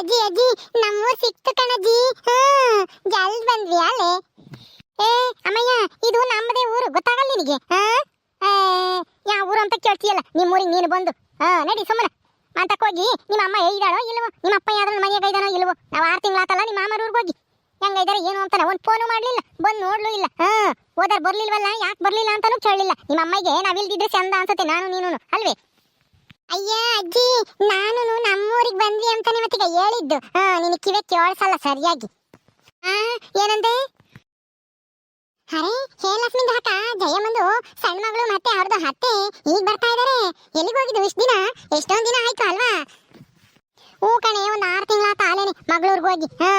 ಅಜ್ಜಿ ಅಜ್ಜಿ, ನಮ್ಮ ಸಿಕ್ತು ಕಣಜ್ಜಿ. ಹ್ಮ್ ಜಲ್ ಬಂದ್ವಿ ಅಲ್ಲೇ. ಏ, ಅಮ್ಮಯ್ಯ, ಇದು ನಮ್ಮದೇ ಊರು, ಗೊತ್ತಾಗಲ್ಲ ನಿನಗೆ? ಹಾ? ಯಾವ ಊರು ಅಂತ ಕೇಳ್ತೀಯಲ್ಲ ನಿಮ್ಮೂರಿಗೆ ನೀನು ಬಂದು. ಹಾ, ನಡಿ ಸುಮ್ಮನೆ. ಅಂತಕ್ ಹೋಗಿ. ನಿಮ್ಮ ಅಮ್ಮ ಇದ್ದಾಳೋ ಇಲ್ವೋ ನಿಮ್ಮ ಅಪ್ಪ ಯಾವ್ದಾರು ಮನೆಯಾಗ ಇದ್ದಾನೋ ಇಲ್ವೋ ನಾವು ಆರು ತಿಂಗಳಾತಲ್ಲ, ನಿಮ್ಮ ಮಾಮರ ಊರಿಗೆ ಹೋಗಿ. ಹೆಂಗೈದಾರೆ ಏನು ಅಂತ ಒಂದು ಫೋನು ಮಾಡಲಿಲ್ಲ. ಬಂದು ನೋಡ್ಲೂ ಇಲ್ಲ. ಹಾ, ಹೋದಾರ್ ಬರ್ಲಿಲ್ವಲ್ಲ, ಯಾಕೆ ಬರಲಿಲ್ಲ ಅಂತಾನೂ ಕೇಳಲಿಲ್ಲ. ನಿಮ್ಮ ಅಮ್ಮಗೆ ನಾವಿಲ್ದಿದ್ರೆ ಚಂದ ಅನ್ಸುತ್ತೆ, ನಾನು ನೀನು ಅಲ್ವೇ? ಅಯ್ಯ ಅಜ್ಜಿ ನಾನು ನಮ್ಮೂರಿಗೆ ಬಂದ್ವಿ ಅಂತ ನಿಮ್ಮತ್ತಿಗೆ ಹೇಳಿದ್ದು. ಹಾ ನಿನ್ ಕಿವೆ ಕೇಳಿಸಲ್ಲ ಸರಿಯಾಗಿ. ಆ, ಏನಂದೆ? ಅರೆ ಹೇ ಲಕ್ಷ್ಮಿಂದ ಹಾಕ ಜಯಮ್ಮಂದು ಸಣ್ಣ ಮಗಳು ಮತ್ತೆ ಅವ್ರದ್ದು ಹತ್ತೆ ಈಗ ಬರ್ತಾ ಇದಾರೆ. ಎಲ್ಲಿಗೆ ಹೋಗಿದ್ದು ಇಷ್ಟು ದಿನ? ಎಷ್ಟೊಂದ್ ದಿನ ಆಯ್ತು ಅಲ್ವಾ? ಹ್ಞೂ ಕಣೆ, ಒಂದು ಆರು ತಿಂಗಳ ತಾಲೇನೆ ಮಗಳೂರ್ಗೆ ಹೋಗಿ. ಹಾ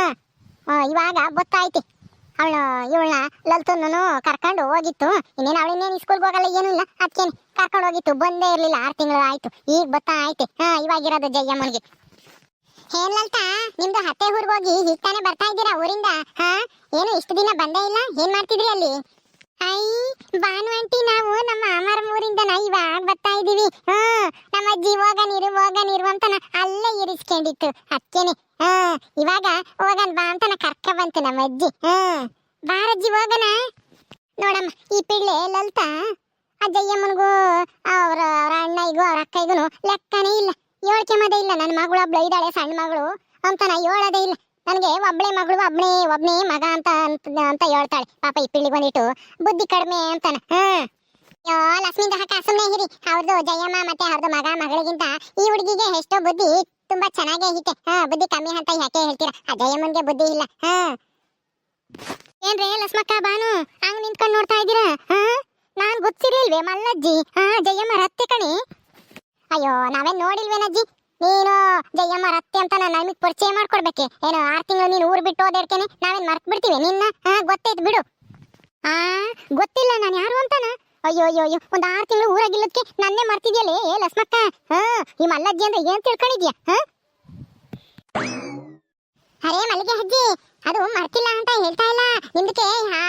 ಇವಾಗ ಗೊತ್ತಾಯ್ತು. ಅವಳು ಇವಳನ್ನ ಲಲ್ತನ್ನು ಕರ್ಕೊಂಡು ಹೋಗಿತ್ತು. ಇನ್ನೇನು ಅವಳು ಇನ್ನೇನು ಸ್ಕೂಲ್ಗೆ ಹೋಗಲ್ಲ, ಏನೂ ಇಲ್ಲ. ಅದಕ್ಕೇನೆ ಕರ್ಕೊಂಡು ಹೋಗಿತ್ತು. ಬಂದೇ ಇರಲಿಲ್ಲ. ಆರು ತಿಂಗಳು ಆಯ್ತು. ಈಗ ಬತ್ತಾ ಆಯ್ತು ಹಾಂ, ಇವಾಗಿರೋದು ಜಯ್ಯಮ್ಮನಿಗೆ ಏನ್ ಲಲ್ತಾ, ನಿಮ್ದು ಹತ್ತೆ ಊರಿಗೆ ಹೋಗಿ ಈಗ ತಾನೇ ಬರ್ತಾ ಇದ್ದೀರಾ ಊರಿಂದ? ಹಾ? ಏನು ಇಷ್ಟು ದಿನ ಬಂದೇ ಇಲ್ಲ? ಏನ್ ಮಾಡ್ತಿದ್ರಿ ಅಲ್ಲಿ? ಅಯ್ಯ, ಭಾನು ಆಂಟಿ, ನಾವು ನಮ್ಮ ಅಮರ ಊರಿಂದ ನಾ ಇವಾಗ ಬರ್ತಾ ಇದೀವಿ ಹಾ ನಮ್ಮ ಅಜ್ಜಿ ಹೋಗ ನೀರು ಹೋಗ ನೀರು ಅಂತನ ಇರಿಸ್ಕೊಂಡಿತ್ತು ಅಕ್ಕೇನೆ, ಹಾ, ಇವಾಗ ಹೋಗನ್ ಬಾ ಅಂತನ ಕರ್ಕ ಬಂತು ನಮ್ಮ ಅಜ್ಜಿ. ಹಾ ಬಾರಜ್ಜಿ ಹೋಗನ? ನೋಡಮ್ಮ, ಈ ಪಿಳ್ಳೆ ಲಲಿತಾ ಅಜ್ಜಯ್ಯಮ್ಮನಿಗೂ ಅವ್ರ ಅವ್ರ ಅಣ್ಣಿಗೂ ಅವ್ರ ಅಕ್ಕಯ್ಗೂ ಲೆಕ್ಕನೇ ಇಲ್ಲ. ಯೋಳ್ಕೆ ಮದೆ ಇಲ್ಲ. ನನ್ನ ಮಗಳು ಒಬ್ಳು ಇದ್ದಾಳೆ, ಸಣ್ಣ ಮಗಳು ಅಂತ ನಾ ಹೇಳೋದೇ ಇಲ್ಲ. ನನಗೆ ಒಬ್ಳೆ ಮಗಳು, ಒಬ್ನೇ ಒಬ್ನೇ ಮಗ ಅಂತ ಅಂತ ಅಂತ ಹೇಳ್ತಾಳೆ. ಪಾಪ ಈ ಪಿಳ್ಳಿ ಬಂದಿಟ್ಟು ಬುದ್ಧಿ ಕಡಿಮೆ ಅಂತಾನೆ. ಹಾ. ಯೋ, ಲಕ್ಷ್ಮಿಂದ ಹಾಕ ಸುಮ್ಮನೆ ಹಿರಿ ಅವ್ರದ್ದು ಜಯಮ್ಮ ಮತ್ತೆ ಅವ್ರದ್ದು ಮಗ, ಮಗಳಿಗಿಂತ ಈ ಹುಡುಗಿಗೆ ಎಷ್ಟೋ ಬುದ್ಧಿ ತುಂಬಾ ಚೆನ್ನಾಗೇ ಐತೆ. ಹಾ, ಬುದ್ಧಿ ಕಮ್ಮಿ ಅಂತ ಯಾಕೆ ಹೇಳ್ತೀರಾ? ಆ ಜಯಮ್ಮನ್ಗೆ ಬುದ್ಧಿ ಇಲ್ಲ. ಹಾ. ಏನ್ರೇ, ಲಸ್ಮಕ್ಕ ಬಾನು ಹಂಗ್ ನಿಂತ್ಕೊಂಡು ನೋಡ್ತಾ ಇದ್ದೀರಾ? ಹಾ? ನಾನ್ ಗೊತ್ತಿರ್ಲಿಲ್ವೇ ಮಲ್ಲಜ್ಜಿ? ಹಾ, ಜಯಮ್ಮ ರತ್ತೆ ಕಣಿ. ಅಯ್ಯೋ, ನಾವೇನ್ ನೋಡಿಲ್ವೇನಜ್ಜಿ ನೀನು ಜಯಮ್ಮ ರತ್ತೆ ಅಂತ ನಾನು ನಮಗೆ ಪರಿಚಯ ಮಾಡ್ಕೊಡ್ಬೇಕೆ. ಏನು ಆರು ತಿಂಗಳು ನೀನು ಊರು ಬಿಟ್ಟು ಹೋದೇಡ್ಕೇನೆ ನಾವೇನ್ ಮರ್ತ್ ಬಿಡ್ತೀವಿ ನಿನ್ನ? ಹಾ ಗೊತ್ತೈತ್ ಬಿಡು. ಆ, ಗೊತ್ತಿಲ್ಲ, ನಾನು ಯಾರು ಅಂತಾನ? ಅಯ್ಯೋ ಅಯ್ಯೋ ಅಯ್ಯೋ, ಒಂದ್ ಆರ್ ತಿಂಗಳು ಊರಾಗಿಲ್ಲದಕ್ಕೆ ನನ್ನೇ ಮರ್ತಿದ್ಯಲ್ಲೇ, ಏ ಲಸ್ಮಕ್ಕ? ಹಾ, ಈ ಮಲ್ಲಜ್ಜಿ ಅಂದ್ರೆ ಏನ್ ತಿಳ್ಕೊಂಡಿದ್ಯಾ ಅರೇ ಮಲ್ಲಿಗೆ ಹಜ್ಜಿ ಅದು ಮರ್ತಿಲ್ಲ ಅಂತ ಹೇಳ್ತಾ ಇಲ್ಲ. ನಿಮ್ದಕ್ಕೆ ಹಾ,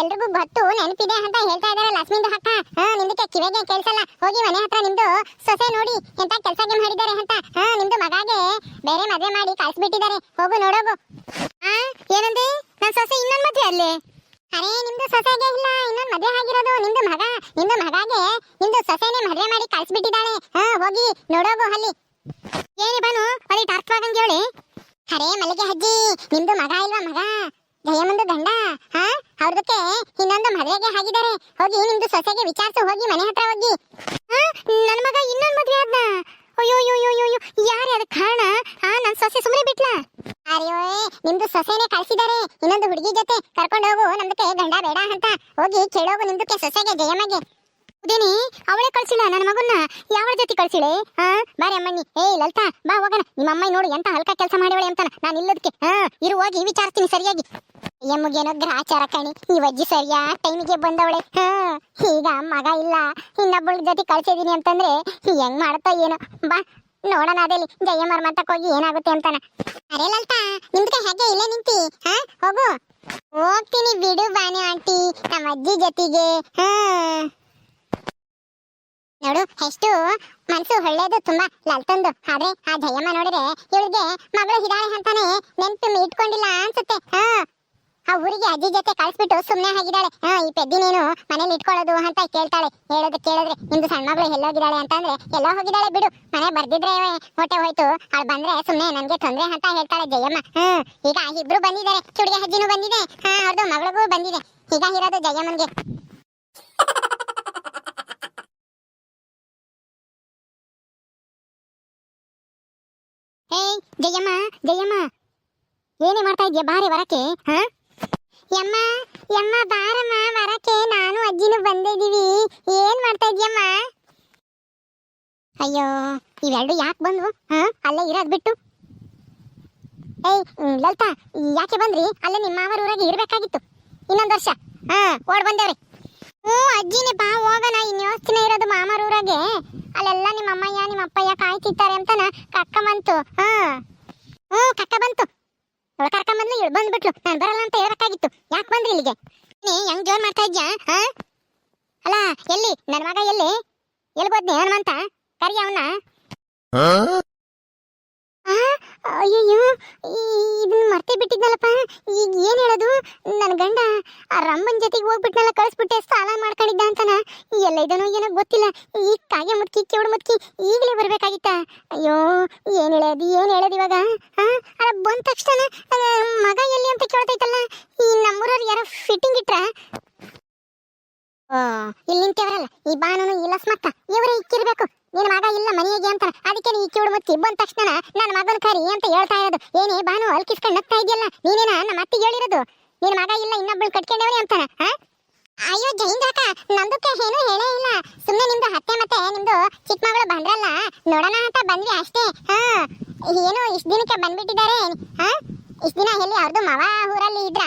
ಎಲ್ರಿಗೂ ಗೊತ್ತು, ನೆನಪಿದೆ ಅಂತ ಹೇಳ್ತಾ ಇದಾರೆ ಲಕ್ಷ್ಮಿಂದು ಹಕ್ಕ ಹಾ ನಿಮ್ದಕ್ಕೆ ಕಿವಿಗೆ ಕೇಳ್ಸಲ್ಲ. ಹೋಗಿ ಮನೆ ಹತ್ರ ನಿಮ್ದು ಸೊಸೆ ನೋಡಿ ಎಂತ ಕೆಲ್ಸಕ್ಕೆ ಮಾಡಿದ್ದಾರೆ ಅಂತ. ಹಾ ನಿಮ್ದು ಮಗಾಗೆ ಬೇರೆ ಮದುವೆ ಮಾಡಿ ಕಳ್ಸ್ಬಿಟ್ಟಿದ್ದಾರೆ. ಹೋಗು, ನೋಡೋಗು. ಹಾ ಏನಂದೆ? ನನ್ನ ಸೊಸೆ ಇನ್ನೊಂದ್ ಮದ್ವೆ ಅಲ್ಲೇ? ಅರೇ, ನಿಮ್ದು ಸೊಸೆಗೆ ಇಲ್ಲ, ಇನ್ನೊಂದು ಮದುವೆ ಆಗಿರೋದು. ನಿಮ್ದು ಮಗ, ನಿಮ್ದು ಮಗಾಗೆ ನಿಮ್ದು ಸೊಸೆನೆ ಮದುವೆ ಮಾಡಿ ಕಳಿಸ್ಬಿಟ್ಟಿದ್ದಾಳೆ. ಹಾ, ಹೋಗಿ ನೋಡೋಗು ಅಲ್ಲಿ. ಏನಿ ಬಾನು ಅಲ್ಲಿ ಅರ್ಥವಾಗಂಗೆ ಹೇಳಿ. ಅರೇ, ಮಲ್ಲಿಗೆ ಅಜ್ಜಿ, ನಿಮ್ದು ಮಗ ಇಲ್ವಾ ಮಗ? ಜಯಮಂದು ಗಂಡ, ಹಾ, ಅವ್ರದಕ್ಕೆ ಇನ್ನೊಂದು ಮದುವೆಗೆ ಆಗಿದ್ದಾರೆ. ಹೋಗಿ ನಿಮ್ದು ಸೊಸೆಗೆ ವಿಚಾರಿಸು, ಹೋಗಿ ಮನೆ ಹತ್ರ ಹೋಗಿ. ಹಾ, ನನ್ನ ಮಗ ಇನ್ನೊಂದು ಮದುವೆ ಆದ್ನ? ಅಯ್ಯೋ ಅಯ್ಯೋ ಅಯ್ಯೋ ಅಯ್ಯೋ ಯಾರು ಅದಕ್ಕೆ ಕಾರಣ? ಆ ನನ್ನ ಸೊಸೆ ಸುಮ್ಮನೆ ಬಿಟ್ಲಾ? ಅಯ್ಯೋ ನಿಮ್ದು ಸೊಸೆನೆ ಕಳ್ಸಿದಾರೆ. ಇನ್ನೊಂದು ಹುಡುಗಿ ಜೊತೆ ಕರ್ಕೊಂಡು ಹೋಗು ನಮ್ದಕ್ಕೆ ಗಂಡ ಬೇಡ ಅಂತ. ಹೋಗಿ ಕೇಳೋಗು ನಿಮ್ದಕ್ಕೆ ಸೊಸೆಗೆ, ಜಯಮ್ಮಗೆ. ಉದೇನಿ, ಅವಳೇ ಕಳ್ಸಿಲ್ಲ ನನ್ನ ಮಗನ್ನ. ಯಾವ ಜೊತೆ ಕಳ್ಸಿಳೆ? ಹಾ ಬಾರಿ ಅಮ್ಮಣ್ಣಿ. ಏ ಲಲಿತಾ, ಬಾ ಹೋಗೋಣ. ನಿಮ್ಮ ಅಮ್ಮ ನೋಡು ಎಂತ ಹಲ್ಕ ಕೆಲಸ ಮಾಡಿವಳೆ ಅಂತಾನ. ನಾನು ಇಲ್ಲದಕ್ಕೆ ಹಾ ಇರು, ಹೋಗಿ ವಿಚಾರಿಸ್ತೀನಿ ಸರಿಯಾಗಿ. ಎಮ್ಮಗೇನೋ ಗ್ರಾಚಾರ ಕಣಿ. ಈ ಅಜ್ಜಿ ಸರಿಯಾ? ಟೈಮಿಗೆ ಬಂದವಳೆ. ಹಾ, ಈಗ ಮಗ ಇಲ್ಲ. ಇನ್ನೊಬ್ಬಳ ಜೊತೆ ಕಳ್ಸಿದೀನಿ ಅಂತಂದ್ರೆ ಹೆಂಗ್ ಮಾಡ್ತಾ ಏನೋ? ಬಾ, ನೋಡೋಣ ಅದೇಲಿ ಜಯಮ್ಮರ ಮಾತಕ್ ಹೋಗಿ ಏನಾಗುತ್ತೆ ಅಂತಾನ. ಅರೆ ಲಲ್ತಾ ನಿಮ್ಗೆ ಹೇಗೆ ಇಲ್ಲೇ ನಿಂತಿ. ಹಾ, ಹೋಗು. ಹೋಗ್ತೀನಿ ಬಿಡು ಬಾನು ಆಂಟಿ ನಮ್ಮ ಅಜ್ಜಿ ಜೊತೆಗೆ. ಹಾ. ನೋಡು, ಎಷ್ಟು ಮನ್ಸು ಒಳ್ಳೇದು ತುಂಬಾ ಲಲ್ತಂದು. ಆದ್ರೆ ಆ ಜಯಮ್ಮ ನೋಡಿದ್ರೆ ಇವಳಿಗೆ ಮಗಳು ಇದಾಳೆ ಅಂತಾನೆ ನೆನ್ಪು ಇಟ್ಕೊಂಡಿಲ್ಲ ಅನ್ಸುತ್ತೆ. ಹಾ. ಆ ಊರಿಗೆ ಅಜ್ಜಿ ಜೊತೆ ಕಳಿಸ್ಬಿಟ್ಟು ಸುಮ್ಮನೆ ಆಗಿದ್ದಾಳೆ. ಹಾ, ಈ ಪೆದ್ದಿ ನೀನು ಮನೇಲಿ ಇಟ್ಕೊಳ್ಳೋದು ಅಂತ ಕೇಳ್ತಾಳೆ. ಹೇಳೋದು ಕೇಳಿದ್ರೆ ನಿಮ್ದು ಸಣ್ಣ ಮಗಳು ಎಲ್ಲೋಗಿದ್ದಾಳೆ ಅಂತಂದ್ರೆ ಎಲ್ಲೋ ಹೋಗಿದ್ದಾಳೆ ಬಿಡು. ಮನೆ ಬರ್ದಿದ್ರೆ ಹೊಟ್ಟೆ ಹೋಯ್ತು. ಅವಳು ಬಂದ್ರೆ ಸುಮ್ಮನೆ ನನಗೆ ತೊಂದ್ರೆ ಅಂತ ಹೇಳ್ತಾಳೆ ಜಯಮ್ಮ. ಹ್ಮ್, ಈಗ ಇಬ್ರು ಬಂದಿದ್ದಾರೆ. ಚುಡಿಗೆ ಅಜ್ಜಿನೂ ಬಂದಿದೆ. ಹಾ ಅವ್ರದ್ದು ಮಗಳಿಗೂ ಬಂದಿದೆ. ಈಗ ಇರೋದು ಜಯಮ್ಮನ್ಗೆ. ಏಯ್, ಜಯಮ್ಮ ಜಯಮ್ಮ. ಏನೇ ಮಾಡ್ತಾ ಇದ್ಯಾ? ಬಾರಿ ವರಕ್ಕೆ ಹಾ? ಯಮ್ಮ ಯಮ್ಮ, ಬಾರಮ್ಮ ಬರಕ್ಕೆ ನಾನು ಅಜ್ಜಿನೂ ಬಂದಿದ್ದೀವಿ. ಏನ್ ಮಾಡ್ತಾ ಇದ್ಯಮ್ಮ ಅಯ್ಯೋ ಇವೆರಡು ಯಾಕೆ ಬಂದ್ವು? ಹಾ, ಅಲ್ಲೇ ಇರೋದ್ ಬಿಟ್ಟು. ಏಯ್ ಲಲ್ತಾ, ಯಾಕೆ ಬಂದ್ರಿ? ಅಲ್ಲೇ ನಿಮ್ಮ ಮಾವರ ಊರಾಗೆ ಇರ್ಬೇಕಾಗಿತ್ತು. ಇನ್ನೊಂದು ವರ್ಷ. ಹಾ, ಓಡ್ ಬಂದೇವ್ರಿ. ಹ್ಞೂ, ಅಜ್ಜಿನೇ ಬಾ, ಹೋಗೋಣ. ಇನ್ಯೋಸ್ತಿನ ಇರೋದು ಮಾಮರ ಊರಾಗೆ. ಅಲ್ಲೆಲ್ಲ ನಿಮ್ಮ ಅಮ್ಮಯ್ಯ ನಿಮ್ಮ ಅಪ್ಪಯ್ಯ ಕಾಯ್ತಿರ್ತಾರೆ ಅಂತನ ಕಕ್ಕ ಬಂತು. ಹಾ. ಹ್ಞೂ, ಕಕ್ಕ ಬಂತು. ಅವಳು ಕರ್ಕೊಂಬಂದ್ಲು ಇವಳು ಬಂದ್ಬಿಟ್ಲು. ನಾನು ಬರಲ್ಲ ಅಂತ ಹೇಳ್ಬೇಕಾಗಿತ್ತು. ಯಾಕೆ ಬಂದ್ರಿ ಇಲ್ಲಿಗೆ? ನೀ ಹೆಂಗ್ ಜೋರ್ ಮಾಡ್ತಾ ಇದ್ಯಾ, ಹಾ? ಅಲ್ಲ, ಎಲ್ಲಿ? ನನ್ನ ಮಗ ಎಲ್ಲಿ? ಎಲ್ಲಿ ಹೋದ್ನಿ ಹನುಮಂತ? ಕರಿ ಅವನ್ನ ಅಯ್ಯಯ್ಯೋ ಇದನ್ನ ಮರ್ತೇ ಬಿಟ್ಟಿದ್ನಲ್ಲಪ್ಪ. ಈಗ ಏನು ಹೇಳೋದು? ನನ್ನ ಗಂಡ ಆ ರಂಬನ್ ಜೊತೆಗೆ ಹೋಗ್ಬಿಟ್ನಲ್ಲ, ಕಳಿಸ್ಬಿಟ್ಟೆ, ಸಾಲ ಮಾಡ್ಕೊಂಡಿದ್ದ ಅಂತನ. ಎಲ್ಲ ಇದನೋ ಏನೋ ಗೊತ್ತಿಲ್ಲ. ಈ ಕಾಗೆ ಮುಟ್ಕಿ ಕಿವುಡು ಮುಟ್ಕಿ ಈಗಲೇ ಬರಬೇಕಾಗಿತ್ತ. ಅಯ್ಯೋ, ಏನು ಹೇಳೋದು ಏನು ಹೇಳೋದು ಇವಾಗ? ಹಾ ಬಂದ ತಕ್ಷಣ ಮಗ ಎಲ್ಲಿ ಅಂತ ಕೇಳ್ತೈತಲ್ಲ. ಈ ನಮ್ಮೂರವ್ರು ಯಾರೋ ಫಿಟ್ಟಿಂಗ್ ಇಟ್ರ. ಇಲ್ಲಿ ನಿಂತೇವ್ರಲ್ಲ ಈ ಬಾನನು ಇಲ್ಲ ಲಸ್ಮಕ್ಕ ಇವರೇ ಇಕ್ಕಿರ್ಬೇಕು. ನಿನ್ನ ಮಗ ಇಲ್ಲ ಮನೆಗೆ ಅಂತ ಅದಕ್ಕೆ ನೀ ಕಿವುಡು ಮುಚ್ಚಿ ಬಂದ ತಕ್ಷಣ ನನ್ನ ಮಗನ ಕರಿ ಅಂತ ಹೇಳ್ತಾ ಇರೋದು. ಏನೇ ಬಾನು ಅಲ್ಕಿಸ್ಕೊಂಡು ನಗ್ತಾ ಇದೆಯಲ್ಲ, ನೀನೇನ ನಮ್ಮ ಅತ್ತಿಗೆ ಹೇಳಿರೋದು? ನಿನ್ನ ಮಗ ಇಲ್ಲ ಇನ್ನೊಬ್ಬಳು ಕಟ್ಕೊಂಡವನೇ ಅಂತಾನ, ಹಾ? ಅಯ್ಯೋ ಜೈಂದ್ರಕ್ಕ ನಂದಕ್ಕೆ ಏನು ಹೇಳೇ ಇಲ್ಲ. ಸುಮ್ಮನೆ ನಿಮ್ದು ಹತ್ತೆ ಮತ್ತೆ ನಿಮ್ದು ಚಿಕ್ಕ ಮಗಳು ಬಂದ್ರಲ್ಲ, ನೋಡೋಣ ಅಂತ ಬಂದ್ವಿ ಅಷ್ಟೇ, ಹಾ? ಏನು ಇಷ್ಟು ದಿನಕ್ಕೆ ಬಂದ್ಬಿಟ್ಟಿದ್ದಾರೆ ಇಷ್ಟ ದಿನ ಎಲ್ಲಿ ಅವ್ರದ್ದು ಮವ ಊರಲ್ಲಿ ಇದ್ರ?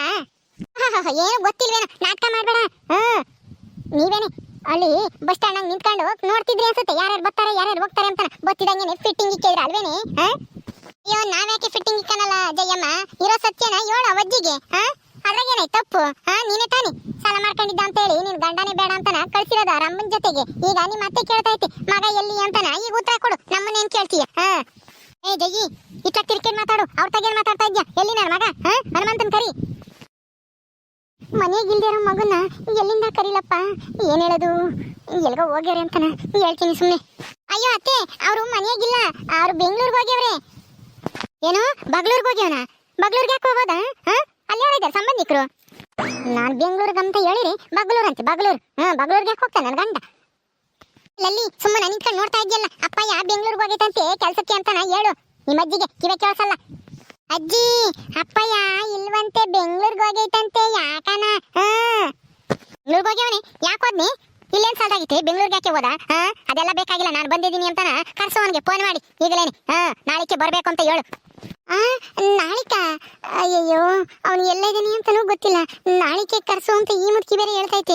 ಏನು ಗೊತ್ತಿಲ್ವೇನೋ, ನಾಟಕ ಮಾಡ್ಬೇಡ ಹ್ಞೂ ನೀವೇನೆ ಅಲ್ಲಿ ಬಸ್ ಸ್ಟ್ಯಾಂಡ್ ನಿಂತ್ಕೊಂಡು ನೋಡ್ತಿದ್ರಿ ಅನ್ಸುತ್ತೆ. ಯಾರ್ಯಾರು ಬರ್ತಾರೆ, ಯಾರ್ಯಾರು ಹೋಗ್ತಾರೆ ಅಂತ ಗೊತ್ತಿದಂಗೆ ಫಿಟ್ಟಿಂಗ್ ಇಕ್ಕಿದ್ರ ಅಲ್ವೇನೆ? ಅಯ್ಯೋ, ನಾವ್ಯಾಕೆ ಫಿಟ್ಟಿಂಗ್ ಇಕ್ಕನಲ್ಲ ಜಯಮ್ಮ? ಇರೋ ಸತ್ಯನ ಹೇಳು ಅವಜ್ಜಿಗೆ, ಹಾ? ಅದ್ರಾಗೇನೆ ತಪ್ಪು. ಹಾ, ನೀನೇ ತಾನೆ. ಸಾಲ ಮಾಡ್ಕೊಂಡಿದ್ದ ಅಂತ ಹೇಳಿ ನೀನ್ ಗಂಡನೇ ಬೇಡ ಅಂತನ ಕಳ್ಸಿರೋದ ರಮ್ಮನ್ ಜೊತೆಗೆ. ಈಗ ನಿಮ್ಮ ಮತ್ತೆ ಕೇಳ್ತಾ ಐತಿ, ಮಗ ಎಲ್ಲಿ ಅಂತನ? ಈಗ ಉತ್ತರ ಕೊಡು. ನಮ್ಮನ್ನೇನ್ ಕೇಳ್ತೀಯ? ಹಾ? ಏ, ಜಯ್ಯಿ ಇತ್ತ ಕ್ರಿಕೆಟ್ ಮಾತಾಡು. ಅವ್ರ ತಗೇನ್ ಮಾತಾಡ್ತಾ ಇದ್ಯಾ? ಎಲ್ಲಿ ನನ್ನ ಮಗ? ಹಾ? ಹನುಮಂತನ್ ಕರಿ. ಮನೆಗೆ ಇಲ್ದಿರೋ ಮಗುನ ಎಲ್ಲಿಂದ ಕರೀಲಪ್ಪ? ಏನ್ ಹೇಳೋದು? ಎಲ್ಗೋ ಹೋಗ್ಯಾರೆ ಅಂತನ. ಹೇಳ್ತೀನಿ ಸುಮ್ಮನೆ ಅಯ್ಯೋ ಅತ್ತೆ, ಅವರು ಮನೆಯಾಗಿಲ್ಲ ಅವ್ರು ಬೆಂಗಳೂರಿಗೆ ಹೋಗ್ಯವ್ರೆ. ಏನು? ಬಗ್ಳೂರ್ಗ್ ಹೋಗ್ಯವನ? ಬಗ್ಳೂರ್ಗ್ ಯಾಕೆ ಹೋಗೋದ? ಹಾ? ಅಲ್ಲಿ ಯಾರಿದ್ದಾರೆ ಸಂಬಂಧಿಕರು? ನಾನು ಬೆಂಗಳೂರಿಗೆ ಅಂತ ಹೇಳಿರಿ. ಬಗ್ಳೂರ್ ಅಂತ, ಬಗ್ಳೂರ್. ಹಾ, ಬಗ್ಳೂರ್ಗ್ ಯಾಕೆ ಹೋಗ್ತಾನೆ ನನ್ನ ಗಂಡ? ಲಲ್ಲಿ, ಸುಮ್ಮನೆ ನಿಂತ್ಕೊಂಡು ನೋಡ್ತಾ ಇದೆಯಲ್ಲ. ಅಪ್ಪ ಯಾ ಬೆಂಗಳೂರಿಗೆ ಹೋಗೈತಂತೆ? ಕೆಲ್ಸಕ್ಕೆ ಅಂತಾನ? ಹೇಳು. ನಿಮ್ಮ ಅಜ್ಜಿಗೆ ಕಿವೆ ಕೇಳಿಸಲ್ಲ. ಅಜ್ಜಿ, ಅಪ್ಪಯ್ಯ, ಇಲ್ವಂತೆ ಬೆಂಗಳೂರಿಗೆ ಹೋಗೈತಂತೆ, ಯಾಕನ? ಬೆಂಗಳೂರಿಗೆ ಹೋಗ್ಯವನೆ? ಯಾಕೆ ಹೋದ್ನಿ? ಇಲ್ಲೇನ್ ಸಾಕಾಗಿತ್ತೆ ಬೆಂಗಳೂರಿಗೆ ಯಾಕೆ ಹೋದ? ಹಾ. ಅದೆಲ್ಲ ಬೇಕಾಗಿಲ್ಲ, ನಾನು ಬಂದಿದ್ದೀನಿ ಅಂತಾನ? ಕರ್ಸು ಅವನಿಗೆ ಫೋನ್ ಮಾಡಿ. ಈಗಲೇನೆ. ಹಾ ನಾಳಿಕೆ ಬರ್ಬೇಕು ಅಂತ ಹೇಳು. ಆ, ನಾಳಿಕ? ಅಯ್ಯಯ್ಯೋ, ಅವನು ಎಲ್ಲಿದ್ದೀನಿ ಅಂತನೂ ಗೊತ್ತಿಲ್ಲ. ನಾಳಿಕೆ ಕರ್ಸು ಅಂತ ಈ ಮುದುಕಿ ಬೇರೆ ಹೇಳ್ತೈತೆ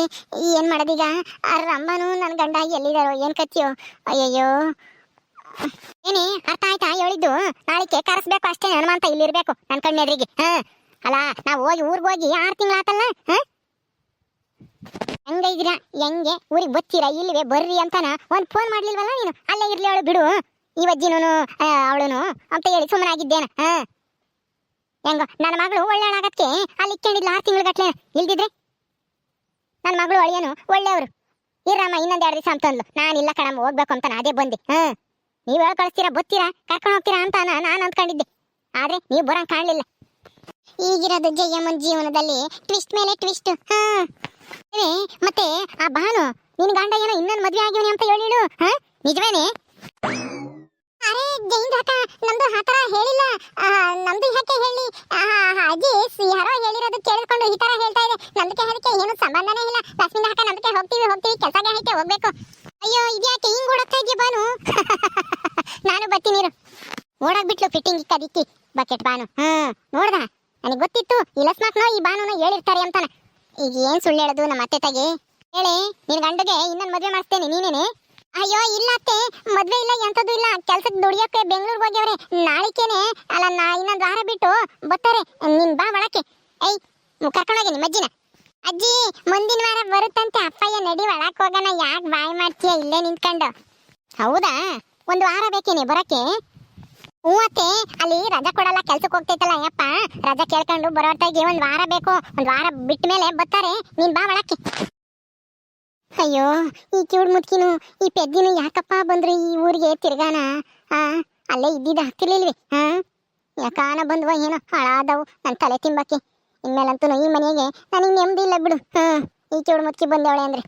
ಏನ್ ಮಾಡೋದೀಗ? ಆ ರಂಬನು ನನ್ನ ಗಂಡ ಎಲ್ಲಿದಾರೋ, ಏನ್ ಕತ್ತಿಯೋ? ಅಯ್ಯಯ್ಯೋ. ಏನೇ ಅರ್ಥ ಆಯ್ತಾ? ಹೇಳಿದ್ದು? ನಾಳಿಕೆ ಕರೆಸ್ಬೇಕು ಅಷ್ಟೇ ಹನುಮಂತ ಇಲ್ಲಿರ್ಬೇಕು ನನ್ನ ಕಣ್ಣೆದ್ರಿಗೆ ಹಾ. ಅಲ್ಲ, ನಾವು ಹೋಗಿ, ಊರಿಗೆ ಹೋಗಿ ಆರು ತಿಂಗಳಾತಲ್ಲ? ಹಾ? ಹೆಂಗ ಇದ್ದೀರಾ ಹೆಂಗೆ? ಊರಿಗೆ ಬತ್ತೀರಾ? ಇಲ್ವೇ ಬರ್ರಿ ಅಂತಾನ? ಒಂದ್ ಫೋನ್ ಮಾಡ್ಲಿಲ್ವಲ್ಲ ನೀನು? ಅಲ್ಲೇ ಇರ್ಲಿ ಅವಳು, ಬಿಡು. ಈ ಅಜ್ಜಿನೂ ಅವಳುನು ಅಂತ ಹೇಳಿ ಸುಮ್ಮನಾಗಿದ್ದೇನ. ಹಾ. ಹೆಂಗೋ, ನನ್ನ ಮಗಳು ಒಳ್ಳೆಯವಳಾಗಕ್ಕೆ ಅಲ್ಲಿ ಇಕ್ಕೊಂಡಿಲ್ಲ ಆರು ತಿಂಗಳು ಗಟ್ಲೆ ಇಲ್ದಿದ್ರೆ? ನನ್ನ ಮಗಳು ಅಳಿಯನು ಒಳ್ಳೆಯವರು. ಇರಮ್ಮ ಇನ್ನೊಂದ್ ಎರಡು ದಿವಸ ಅಂತಂದ್ಲು ನಾನಿಲ್ಲ ಕಣಮ್ಮ, ಹೋಗ್ಬೇಕು ಅಂತ ಅದೇ ಬಂದೆ. ಹಾ. ನೀವ್ ಹೇಳಿ ಕಳಿಸ್ತೀರಾ, ಬತ್ತೀರಾ, ಕರ್ಕೊಂಡು ಹೋಗ್ತೀರಾ ಅಂತ ನಾನು ಅಂದ್ಕೊಂಡಿದ್ದೆ. ಆದ್ರೆ ನೀವು ಬರಂಗ್ ಕಾಣಲಿಲ್ಲ. ಈಗಿರೋದು ಜಯಮ್ಮನ್ ಜೀವನದಲ್ಲಿ ಟ್ವಿಸ್ಟ್ ಮೇಲೆ ಟ್ವಿಸ್ಟ್ ಹಾ. ಮತ್ತೆ ಆ ಭಾನು, ನಿನ್ ಗಂಡ ಏನೋ ಇನ್ನೊಂದು ಮದ್ವೆ ಆಗಿವನಿ ಅಂತ ಹೇಳಿಳು, ಹಾ? ನಿಜವೇನೆ? ಅರೆ ಜೈನ್ ಹಾಕ ನಮ್ದು ಆ ಥರ ಹೇಳಿಲ್ಲ. ನಮ್ದು ಯಾಕೆ ಹೇಳಿ. ಆ, ಅಜ್ಜಿ ಸ್- ಯಾರೋ ಹೇಳಿರೋದು ಕೇಳಿಸ್ಕೊಂಡು ಈ ತರ ಹೇಳ್ತಾ ಇದೆ. ನಮ್ದಕ್ಕೆ ಅದಕ್ಕೆ ಏನು ಸಂಬಂಧನೇ ಇಲ್ಲ. ಲಕ್ಷ್ಮೀ ಹಾಕ ನಮ್ದಕ್ಕೆ ಹೋಗ್ತೀವಿ ಹೋಗ್ತೀವಿ ಕೆಲಸಕ್ಕೆ ಐತೆ ಹೋಗ್ಬೇಕು. ಅಯ್ಯೋ ಇದ್ಯಾಕೆ ಹಿಂಗ್ ಓಡಾಡ್ತಾ ಇದೆಯಾ ಬಾನು? ನಾನು ಬರ್ತೀನಿ ಓಡಾಗ್ಬಿಟ್ಲು ಫಿಟ್ಟಿಂಗ್ ಇಕ್ಕದಿಕ್ಕಿ ಬಕೆಟ್ ಬಾನು. ಹ್ಮ್ ನೋಡ್ದ? ನನಗೆ ಗೊತ್ತಿತ್ತು. ಈ ಲಸ್ಮಾಕ್ನೋ ಈ ಬಾನುನೋ ಹೇಳಿರ್ತಾರೆ ಅಂತಾನೆ. ಈಗ ಏನ್ ಸುಳ್ಳು ಹೇಳೋದು ನಮ್ಮ ಅತ್ತೆ ತಾಗಿ ಹೇಳಿ ನಿನ್ ಗಂಡಗೆ ಇನ್ನೊಂದು ಮದುವೆ ಮಾಡಿಸ್ತೇನೆ ನೀನೇನೆ? ಅಯ್ಯೋ, ಇಲ್ಲ ಅತ್ತೆ, ಮದ್ವೆ ಇಲ್ಲ ಎಂತದ್ದು ಇಲ್ಲ. ಕೆಲ್ಸಕ್ಕೆ ದುಡಿಯೋಕೆ ಬೆಂಗಳೂರಿಗೆ ಹೋಗ್ಯವ್ರೆ. ನಾಳಿಕೇನೆ, ಅಲ್ಲ, ನಾ ಇನ್ನೊಂದು ವಾರ ಬಿಟ್ಟು ಬರ್ತಾರೆ. ನಿನ್ ಬಾ ಒಳಕ್ಕೆ. ಏಯ್ ಕರ್ಕೊಂಡೋಗಿ ನಿಮ್ಮ ಅಜ್ಜಿನ. ಅಜ್ಜಿ, ಮುಂದಿನ ವಾರ ಬರುತ್ತಂತೆ ಅಪ್ಪಯ್ಯ ನಡಿ ಒಳಕ್ ಹೋಗೋಣ. ಯಾಕೆ ಬಾಯ್ ಮಾಡ್ತೀಯ? ಇಲ್ಲೇ ನಿಂತ್ಕೊಂಡು. ಹೌದಾ? ಒಂದು ವಾರ ಬೇಕೇನೆ ಬರಕ್ಕೆ? ಹ್ಞೂ ಅತ್ತೆ, ಅಲ್ಲಿ ರಜಾ ಕೊಡಲ್ಲ ಕೆಲ್ಸಕ್ಕೆ ಹೋಗ್ತೈತಲ್ಲ ಅಯ್ಯಪ್ಪ. ರಜಾ ಕೇಳ್ಕೊಂಡು ಬರೋ ಒಂದು ವಾರ ಬೇಕು. ಒಂದು ವಾರ ಬಿಟ್ಟ ಮೇಲೆ ಬರ್ತಾರೆ. ನೀನ್ ಬಾ ಒಳಕ್ಕೆ. ಅಯ್ಯೋ, ಈ ಕಿವುಡ್ ಮುದ್ಕಿನು, ಈ ಪೆದ್ದಿನ ಯಾಕಪ್ಪ ಬಂದ್ರೆ ಈ ಊರಿಗೆ ತಿರ್ಗಾನ? ಆ, ಅಲ್ಲೇ ಇದ್ದಿದ್ದ ಹಾಕ್ತಿರ್ಲಿಲ್ವಿ ಹಾ ಯಾಕಾನ ಬಂದ್ವ ಏನೋ ಹಾಳಾದವು ನನ್ನ ತಲೆ ತಿಂಬಕ್ಕೆ. ಇನ್ಮೇಲಂತೂ ಈ ಮನೆಗೆ ನನಗೆ ನೆಮ್ಮದಿ ಇಲ್ಲ ಬಿಡು ಹಾ ಈ ಕಿವುಡ್ ಮುದ್ಕಿ ಬಂದವಳೆ ಅಂದ್ರೆ.